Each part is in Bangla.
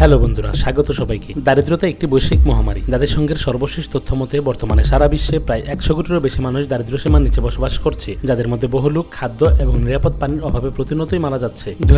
হ্যালো বন্ধুরা, স্বাগত সবাইকে। দারিদ্রতা একটি বৈশ্বিক মহামারী। জাতিসংঘের সর্বশেষ তথ্য মতে বর্তমানে সারা বিশ্বে প্রায় একশো কোটিরও বেশি মানুষ দারিদ্র সীমার নিচে বসবাস করছে, যাদের মধ্যে বহু লোক খাদ্য এবং নিরাপদ পানির অভাবে প্রতিনিয়তই মারা যাচ্ছে। দুই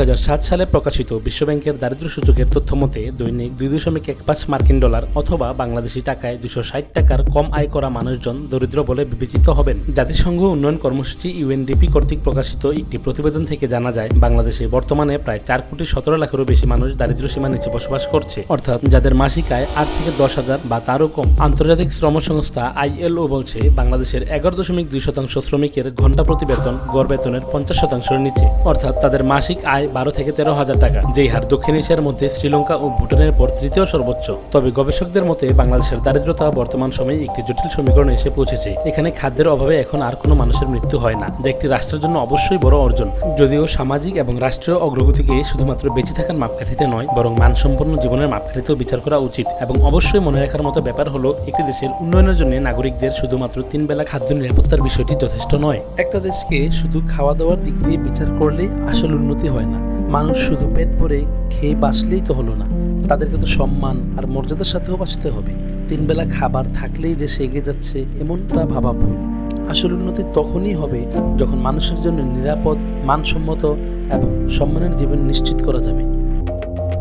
সালে প্রকাশিত বিশ্বব্যাংকের দারিদ্র সূচকের তথ্য মতে, দৈনিক দুই দশমিক এক পাঁচ মার্কিন ডলার অথবা বাংলাদেশি টাকায় দুশো ষাট টাকার কম আয় করা মানুষজন দরিদ্র বলে বিবেচিত হবেন। জাতিসংঘ উন্নয়ন কর্মসূচি ইউএনডিপি কর্তৃক প্রকাশিত একটি প্রতিবেদন থেকে জানা যায়, বাংলাদেশে বর্তমানে প্রায় চার কোটি সতেরো লাখেরও বেশি মানুষ দারিদ্র সীমার নিচে বসবাস করছে। অর্থাৎ যাদের মাসিক আয় আট থেকে দশ হাজার বা তারও কম আন্তর্জাতিক শ্রম সংস্থা আইএলও বলছে, বাংলাদেশের এগারো দশমিক দুই শতাংশ শ্রমিকের ঘণ্টা প্রতি বেতন, গড় বেতনের পঞ্চাশ শতাংশের নিচে। অর্থাৎ তাদের মাসিক আয় বারো থেকে তেরো হাজার টাকা। যেই হার দক্ষিণ এশিয়ার মধ্যে শ্রীলঙ্কা ও ভুটানের পর তৃতীয় সর্বোচ্চ। তবে গবেষকদের মতে, বাংলাদেশের দারিদ্রতা বর্তমান সময়ে একটি জটিল সমীকরণে এসে পৌঁছেছে। এখানে খাদ্যের অভাবে এখন আর কোনো মানুষের মৃত্যু হয় না, যা একটি রাষ্ট্রের জন্য অবশ্যই বড় অর্জন। যদিও সামাজিক এবং রাষ্ট্রীয় অগ্রগতিকে শুধুমাত্র বেঁচে থাকার মাপকাঠিতে নয়, বরং মানসম্পন্ন জীবনের মাপকাঠিতেও বিচার করা উচিত এবং অবশ্যই মনে রাখার মতো ব্যাপার হলো, একটি দেশের উন্নয়নের জন্য নাগরিকদের শুধুমাত্র তিন বেলা খাদ্য নিরাপত্তার বিষয়টি যথেষ্ট নয়। একটা দেশকে শুধু খাওয়া দাওয়ার দিক দিয়ে বিচার করলেই আসল উন্নতি হয় না। মানুষ শুধু পেট ভরে খেয়ে বাঁচলেই তো হলো না। তাদেরকে তো সম্মান আর মর্যাদার সাথেও বাঁচতে হবে। তিন বেলা খাবার থাকলেই দেশে এগিয়ে যাচ্ছে এমনটা ভাবা ভুল। আসল উন্নতি তখনই হবে যখন মানুষের জন্য নিরাপদ, মানসম্মত এবং সম্মানের জীবন নিশ্চিত করা যাবে।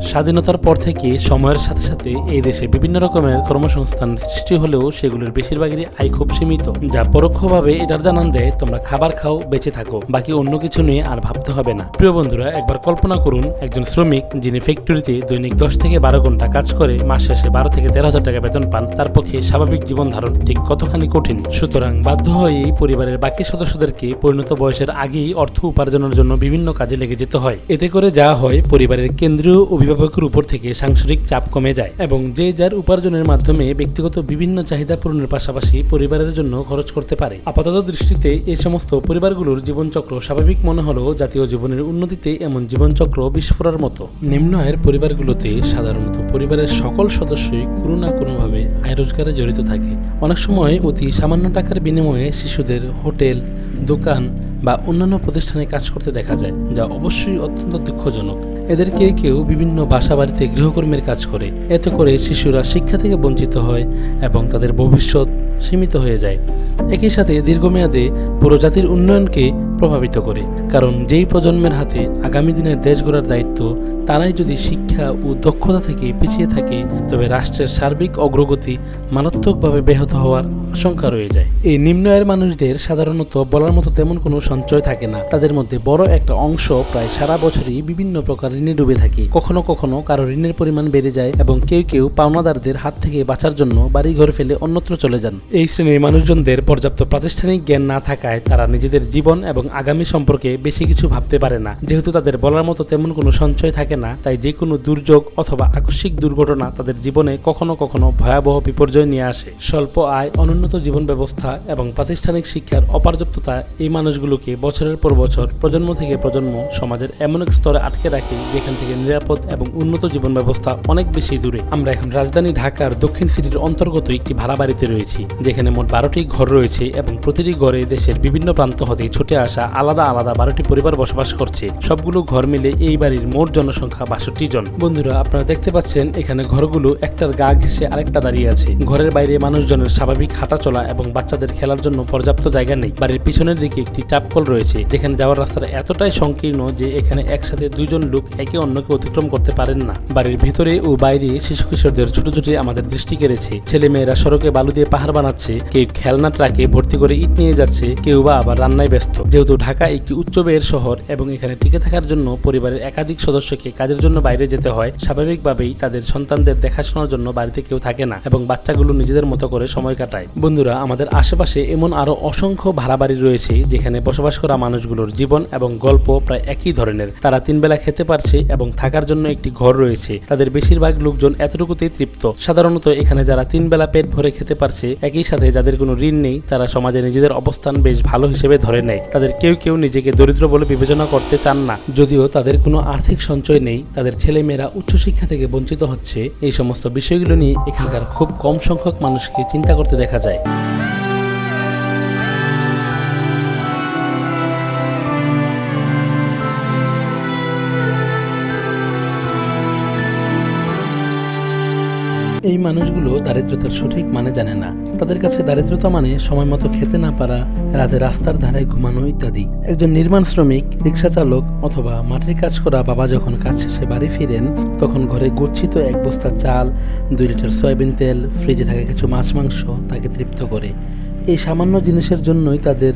স্বাধীনতার পর থেকে সময়ের সাথে সাথে এই দেশে বিভিন্ন রকমের কর্মসংস্থান সৃষ্টি হলেও সেগুলোর বেশিরভাগেরই আয় খুব সীমিত, যা পরোক্ষভাবে এটার জানান দেয়, তোমরা খাবার খাও, বেঁচে থাকো, বাকি অন্য কিছু নিয়ে আর ভাবতে হবে না। প্রিয় বন্ধুরা, একবার কল্পনা করুন, একজন শ্রমিক যিনি ফ্যাক্টরিতে দৈনিক দশ থেকে বারো ঘণ্টা কাজ করে, মাস শেষে বারো থেকে তেরো হাজার টাকা বেতন পান, তার পক্ষে স্বাভাবিক জীবন ধারণ ঠিক কতখানি কঠিন? সুতরাং বাধ্য হয়েই পরিবারের বাকি সদস্যদেরকে পরিণত বয়সের আগেই অর্থ উপার্জনের জন্য বিভিন্ন কাজে লেগে যেতে হয়। এতে করে যা হয়, পরিবারের কেন্দ্রীয় অভিভাবকের উপর থেকে সাংসারিক চাপ কমে যায় এবং যে যার উপার্জনের মাধ্যমে ব্যক্তিগত বিভিন্ন চাহিদা পূরণের পাশাপাশি পরিবারের জন্য খরচ করতে পারে। আপাতত দৃষ্টিতে এই সমস্ত পরিবারগুলোর জীবনচক্র স্বাভাবিক মনে হলেও জাতীয় জীবনের উন্নতিতে এমন জীবনচক্র বিস্ফোরার মতো। নিম্ন আয়ের পরিবারগুলোতে সাধারণত পরিবারের সকল সদস্যই কোনো না কোনোভাবে আয় রোজগারে জড়িত থাকে। অনেক সময় অতি সামান্য টাকার বিনিময়ে শিশুদের হোটেল, দোকান বা অন্যান্য প্রতিষ্ঠানে কাজ করতে দেখা যায়, যা অবশ্যই অত্যন্ত দুঃখজনক। এদের কেউ কেউ বিভিন্ন বাসা বাড়িতে গৃহকর্মীর কাজ করে, এতে করে শিশুরা শিক্ষা থেকে বঞ্চিত হয় এবং তাদের ভবিষ্যৎ সীমিত হয়ে যায়। একই সাথে দীর্ঘমেয়াদে পুরো জাতির উন্নয়নকে প্রভাবিত করে, কারণ যেই প্রজন্মের হাতে আগামী দিনের দেশ গড়ার দায়িত্ব, তারাই যদি শিক্ষা ও দক্ষতা থেকে পিছিয়ে থাকে, তবে রাষ্ট্রের সার্বিক অগ্রগতি মারাত্মকভাবে ব্যাহত হওয়ার আশঙ্কা রয়ে যায়। এই নিম্ন আয়ের মানুষদের সাধারণত বলার মতো তেমন কোনো সঞ্চয় থাকে না। তাদের মধ্যে বড় একটা অংশ প্রায় সারা বছরই বিভিন্ন প্রকার ঋণে ডুবে থাকে। কখনো কখনো কারও ঋণের পরিমাণ বেড়ে যায় এবং কেউ কেউ পাওনাদারদের হাত থেকে বাঁচার জন্য বাড়ি ঘর ফেলে অন্যত্র চলে যান। এই শ্রেণির মানুষজনদের পর্যাপ্ত প্রাতিষ্ঠানিক জ্ঞান না থাকায় তারা নিজেদের জীবন এবং আগামী সম্পর্কে বেশি কিছু ভাবতে পারে না। যেহেতু তাদের বলার মতো তেমন কোনো সঞ্চয় থাকে না, তাই যে কোনো দুর্যোগ অথবা আকস্মিক দুর্ঘটনা তাদের জীবনে কখনো কখনো ভয়াবহ বিপর্যয় নিয়ে আসে। স্বল্প আয় অনুন্নত জীবন ব্যবস্থা এবং প্রাতিষ্ঠানিক শিক্ষার অপর্যাপ্ততা এই মানুষগুলোকে বছরের পর বছর প্রজন্ম থেকে প্রজন্ম সমাজের এমন এক স্তরে আটকে রাখে যেখান থেকে নিরাপদ এবং উন্নত জীবন ব্যবস্থা অনেক বেশি দূরে। আমরা এখন রাজধানী ঢাকার দক্ষিণ সিটির অন্তর্গত একটি ভাড়া বাড়িতে রয়েছি, যেখানে মোট বারোটি ঘর রয়েছে এবং প্রতিটি ঘরে দেশের বিভিন্ন প্রান্ত হতে ছুটে আসা আলাদা আলাদা বারোটি পরিবার বসবাস করছে। সবগুলো ঘর মিলে এই বাড়ির মোট জনসংখ্যা বাষট্টি জন। বন্ধুরা, আপনারা দেখতে পাচ্ছেন এখানে ঘরগুলো একটার গা ঘেসে আরেকটা দাঁড়িয়ে আছে। ঘরের বাইরে মানুষজনের স্বাভাবিক হাঁটা চলা এবং বাচ্চাদের খেলার জন্য পর্যাপ্ত জায়গা নেই। বাড়ির পিছনের দিকে একটি চাপকল রয়েছে, যেখানে যাওয়ার রাস্তাটা এতটাই সংকীর্ণ যে এখানে একসাথে দুইজন লোক একে অন্যকে অতিক্রম করতে পারেন না। বাড়ির ভিতরে ও বাইরে শিশু কিশোরদের ছোট ছোট আমাদের দৃষ্টি কেড়েছে। ছেলে মেয়েরা সড়কে বালু দিয়ে পাহাড় বানাচ্ছে, কেউ খেলনা ট্রাকে ভর্তি করে ইট নিয়ে যাচ্ছে, কেউ বা আবার রান্নায় ব্যস্ত। যেহেতু ঢাকা একটি উচ্চ ব্যয়ের শহর এবং এখানে টিকে থাকার জন্য পরিবারের একাধিক সদস্যকে কাজের জন্য বাইরে যেতে হয়, স্বাভাবিকভাবেই তাদের সন্তানদের দেখাশোনার জন্য বাড়িতে কেউ থাকে না এবং বাচ্চাগুলো নিজেদের মতো করে সময় কাটায়। বন্ধুরা, আমাদের আশেপাশে এমন আরও অসংখ্য ভাড়া বাড়ি রয়েছে যেখানে বসবাস করা মানুষগুলোর জীবন এবং গল্প প্রায় একই ধরনের। তারা তিনবেলা খেতে পারছে এবং থাকার জন্য একটি ঘর রয়েছে। তাদের বেশিরভাগ লোকজন এতটুকুতেই তৃপ্ত। সাধারণত এখানে যারা তিনবেলা পেট ভরে খেতে পারছে, একই সাথে যাদের কোনো ঋণ নেই, তারা সমাজে নিজেদের অবস্থান বেশ ভালো হিসেবে ধরে নেয়। তাদের কেউ কেউ নিজেকে দরিদ্র বলে বিবেচনা করতে চান না। যদিও তাদের কোনো আর্থিক সঞ্চয় নেই, তাদের ছেলেমেয়েরা উচ্চশিক্ষা থেকে বঞ্চিত হচ্ছে। এই সমস্ত বিষয়গুলো নিয়ে এখানকার খুব কম সংখ্যক মানুষকে চিন্তা করতে দেখা যায়। say. এই মানুষগুলো দারিদ্রতার সঠিক মানে জানে না। তাদের কাছে দারিদ্রতা মানে সময় মতো খেতে না পারা, রাতে রাস্তার ধারে ঘুমানো ইত্যাদি। একজন নির্মাণ শ্রমিক রিক্সা চালক অথবা মাটির কাজ করা বাবা যখন কাজ শেষে বাড়ি ফিরেন, তখন ঘরে গচ্ছিত এক বস্তা চাল, দুই লিটার সয়াবিন তেল, ফ্রিজে থাকা কিছু মাছ মাংস তাকে তৃপ্ত করে। এই সামান্য জিনিসের জন্যই তাদের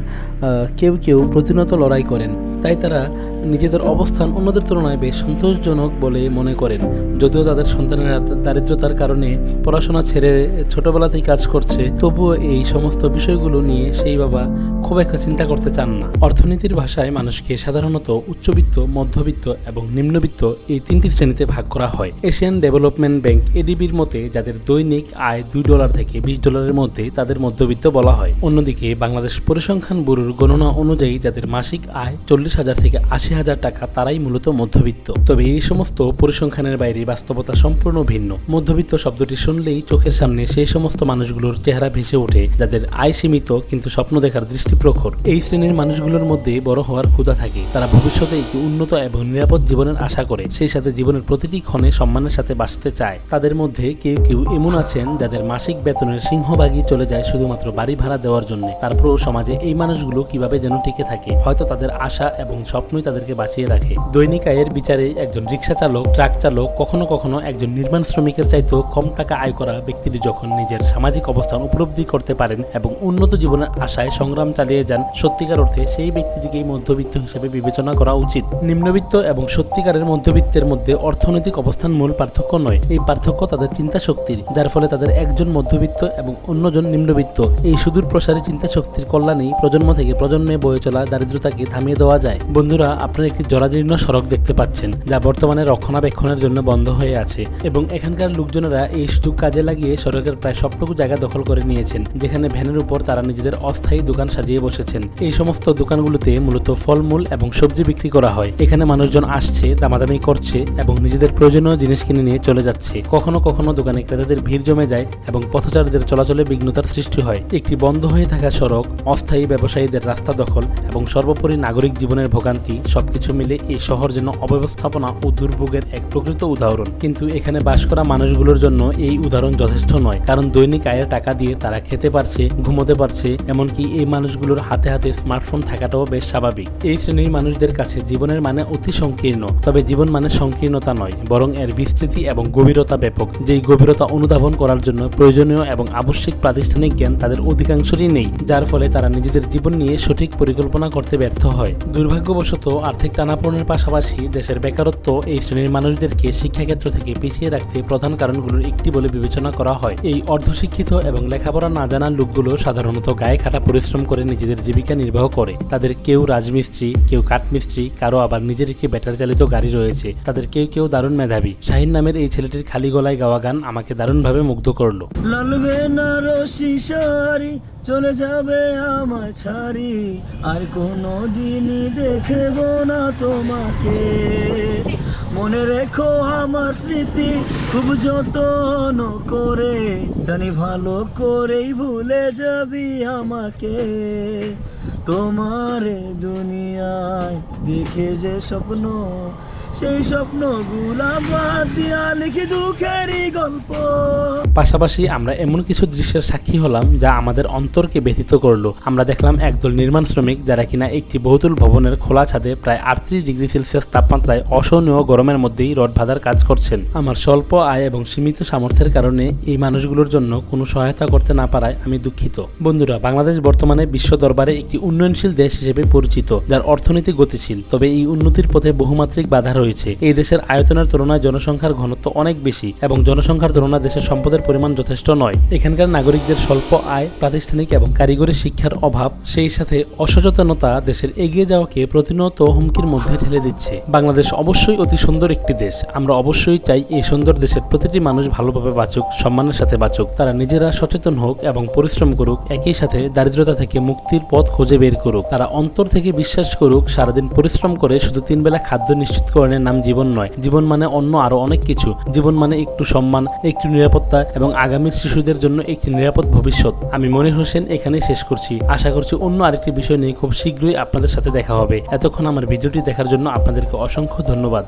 কেউ কেউ প্রতিনিয়ত লড়াই করেন। তাই তারা নিজেদের অবস্থান অন্যদের তুলনায় বেশ সন্তোষজনক বলে মনে করেন। যদিও তাদের সন্তানের দারিদ্রতার কারণে পড়াশোনা ছেড়ে ছোটবেলাতেই কাজ করছে, তবুও এই সমস্ত বিষয়গুলো নিয়ে সেই বাবা খুব একটা চিন্তা করতে চান না। অর্থনীতির ভাষায় মানুষকে সাধারণত উচ্চবিত্ত, মধ্যবিত্ত এবং নিম্নবিত্ত এই তিনটি শ্রেণীতে ভাগ করা হয়। এশিয়ান ডেভেলপমেন্ট ব্যাংক এডিবির মতে যাদের দৈনিক আয় দুই ডলার থেকে বিশ ডলারের মধ্যে তাদের মধ্যবিত্ত বলা হয়। অন্যদিকে বাংলাদেশ পরিসংখ্যান ব্যুরোর গণনা অনুযায়ী যাদের মাসিক আয় চল্লিশ হাজার থেকে আশি হাজার টাকা তারাই মূলত মধ্যবিত্ত। তবে এই সমস্ত পরিসংখ্যানের বাইরে বাস্তবতা সম্পূর্ণ ভিন্ন। মধ্যবিত্ত শব্দটি শুনলেই চোখের সামনে সেই সমস্ত মানুষগুলোর চেহারা ভেসে ওঠে, যাদের আয় সীমিত কিন্তু স্বপ্ন দেখার দৃষ্টি প্রখর। এই শ্রেণির মানুষগুলোর মধ্যে বড় হওয়ার ক্ষুধা থাকে। তারা ভবিষ্যতে একটি উন্নত এবং নিরাপদ জীবনের আশা করে। সেই সাথে জীবনের প্রতিটি ক্ষণে সম্মানের সাথে বাঁচতে চায়। তাদের মধ্যে কেউ কেউ এমন আছেন যাদের মাসিক বেতনের সিংহভাগই চলে যায় শুধুমাত্র বাড়ি ভাড়া দেওয়ার জন্য। তারপরেও সমাজে এই মানুষগুলো কীভাবে যেন টিকে থাকে, হয়তো তাদের আশা এবং স্বপ্নই তাদেরকে বাঁচিয়ে রাখে। দৈনিক আয়ের বিচারে একজন রিক্সা চালক, ট্রাক চালক, কখনো কখনো একজন নির্মাণ শ্রমিকের চাইতেও কম টাকা আয় করা ব্যক্তিটি যখন নিজের সামাজিক অবস্থান উপলব্ধি করতে পারেন এবং উন্নত জীবনের আশায় সংগ্রাম চালিয়ে যান, সত্যিকার অর্থে সেই ব্যক্তিটিকেই মধ্যবিত্ত হিসেবে বিবেচনা করা উচিত। নিম্নবিত্ত এবং সত্যিকারের মধ্যবিত্তের মধ্যে অর্থনৈতিক অবস্থান মূল পার্থক্য নয়। এই পার্থক্য তাদের চিন্তা শক্তির যার ফলে তাদের একজন মধ্যবিত্ত এবং অন্যজন নিম্নবিত্ত। এই সুদূর প্রসারী চিন্তা শক্তির কল্যাণেই প্রজন্ম থেকে প্রজন্মে বয়ে চলা দারিদ্রতাকে থামিয়ে দেওয়া যায়। বন্ধুরা আপনারা একটি জরাজীর্ণ সড়ক দেখতে পাচ্ছেন, যা বর্তমানে রক্ষণাবেক্ষণের জন্য বন্ধ হয়ে আছে এবং এখানকার লোকজনেরা এই সুযোগ কাজে লাগিয়ে সড়কের প্রায় সবটুকু জায়গা দখল করে নিয়েছেন, যেখানে ভ্যানের উপর তারা নিজেদের অস্থায়ী দোকান সাজিয়ে বসেছেন। এই সমস্ত দোকানগুলোতে মূলত ফলমূল এবং সবজি বিক্রি করা হয়। এখানে মানুষজন আসছে, দামাদামি করছে এবং নিজেদের প্রয়োজনীয় জিনিস কিনে নিয়ে চলে যাচ্ছে। কখনো কখনো দোকানে ক্রেতাদের ভিড় জমে যায় এবং পথচারীদের চলাচলে বিঘ্নতার সৃষ্টি হয়। একটি বন্ধ হয়ে থাকা সড়ক অস্থায়ী ব্যবসায়ীদের রাস্তা দখল এবং সর্বোপরি নাগরিক জীবনের ভোগান্তি, সবকিছু মিলে এই শহর যেন অব্যবস্থাপনা ও দুর্ভোগের এক প্রকৃত উদাহরণ। কিন্তু এখানে বাস করা মানুষগুলোর জন্য এই উদাহরণ যথেষ্ট নয়, কারণ দৈনিক আয়ের টাকা দিয়ে তারা খেতে পারছে, ঘুমোতে পারছে, এমনকি এই মানুষগুলোর হাতে হাতে স্মার্টফোন থাকাটাও বেশ স্বাভাবিক। এই শ্রেণির মানুষদের কাছে জীবনের মানে অতি সংকীর্ণ, তবে জীবন মানে সংকীর্ণতা নয়, বরং এর বিস্তৃতি এবং গভীরতা ব্যাপক, যেই গভীরতা অনুধাবন করার জন্য প্রয়োজনীয় এবং আবশ্যিক প্রাতিষ্ঠানিক জ্ঞান তাদের অধিকাংশেরই নেই, যার ফলে তারা নিজেদের জীবন নিয়ে সঠিক পরিকল্পনা করতে ব্যর্থ হয়। দুর্ভাগ্যবশত, আর্থিক টানাপোড়েনের পাশাপাশি দেশের বেকারত্ব এই শ্রেণির মানুষদেরকে শিক্ষাক্ষেত্র থেকে পিছিয়ে রাখতে প্রধান কারণগুলোর একটি বলে বিবেচনা করা হয়। এই অর্ধশিক্ষিত এবং লেখাপড়া না জানা লোকগুলো সাধারণত গায়ে খাটা পরিশ্রম করে নিজেদের জীবিকা নির্বাহ করে। তাদের কেউ রাজমিস্ত্রি, কেউ কাঠমিস্ত্রি, কারও আবার নিজের একটি ব্যাটারি চালিত গাড়ি রয়েছে। তাদের কেউ কেউ দারুণ মেধাবী। শাহিন নামের এই ছেলেটির খালি গলায় গাওয়া গান আমাকে দারুণভাবে মুগ্ধ করল। চলে যাবে আমার ছাড়ি। আর কোনো দিনই দেখব না তোমাকে। মনে রেখো আমার স্মৃতি খুব যতন করে। জানি ভালো করেই ভুলে যাবি আমাকে। তোমার দুনিয়ায় দেখে যে স্বপ্ন সেই স্বপ্নগুলা বাদ দিয়া লিখি দুঃখেরই গল্প। পাশাপাশি আমরা এমন কিছু দৃশ্যের সাক্ষী হলাম যা আমাদের অন্তরকে ব্যথিত করল। আমরা দেখলাম একদল নির্মাণ শ্রমিক যারা কিনা একটি বহুতল ভবনের খোলা ছাদে প্রায় আটত্রিশ ডিগ্রি সেলসিয়াস তাপমাত্রায় অসহনীয় গরমের মধ্যেই রড বাঁধার কাজ করছেন। আমার স্বল্প আয় এবং সীমিত সামর্থ্যের কারণে এই মানুষগুলোর জন্য কোনো সহায়তা করতে না পারায় আমি দুঃখিত। বন্ধুরা, বাংলাদেশ বর্তমানে বিশ্ব দরবারে একটি উন্নয়নশীল দেশ হিসেবে পরিচিত, যার অর্থনীতি গতিশীল। তবে এই উন্নতির পথে বহুমাত্রিক বাধা রয়েছে। এই দেশের আয়তনের তুলনায় জনসংখ্যার ঘনত্ব অনেক বেশি এবং জনসংখ্যার তুলনায় দেশের সম্পদের পরিমাণ যথেষ্ট নয়। এখানকার নাগরিকদের স্বল্প আয়, প্রাতিষ্ঠানিক এবং কারিগরি শিক্ষার অভাব, সেই সাথে অসচেতনতা দেশের এগিয়ে যাওয়াকে প্রতিনিয়ত হুমকির মধ্যে ঠেলে দিচ্ছে। বাংলাদেশ অবশ্যই অতি সুন্দর একটি দেশ। আমরা অবশ্যই চাই এই সুন্দর দেশের প্রতিটি মানুষ ভালোভাবে বাঁচুক, সম্মানের সাথে বাঁচুক। তারা নিজেরা সচেতন হোক এবং পরিশ্রম করুক, একই সাথে দারিদ্রতা থেকে মুক্তির পথ খুঁজে বের করুক। তারা অন্তর থেকে বিশ্বাস করুক, সারাদিন পরিশ্রম করে শুধু তিন বেলা খাদ্য নিশ্চিতকরণের নাম জীবন নয়। জীবন মানে অন্য আরও অনেক কিছু। জীবন মানে একটু সম্মান, একটু নিরাপত্তা এবং আগামী শিশুদের জন্য একটি নিরাপদ ভবিষ্যৎ। আমি মনে হোসেন এখানে শেষ করছি। আশা করছি অন্য আরেকটি বিষয় নিয়ে খুব শীঘ্রই আপনাদের সাথে দেখা হবে। এতক্ষণ আমার ভিডিওটি দেখার জন্য আপনাদেরকে অসংখ্য ধন্যবাদ।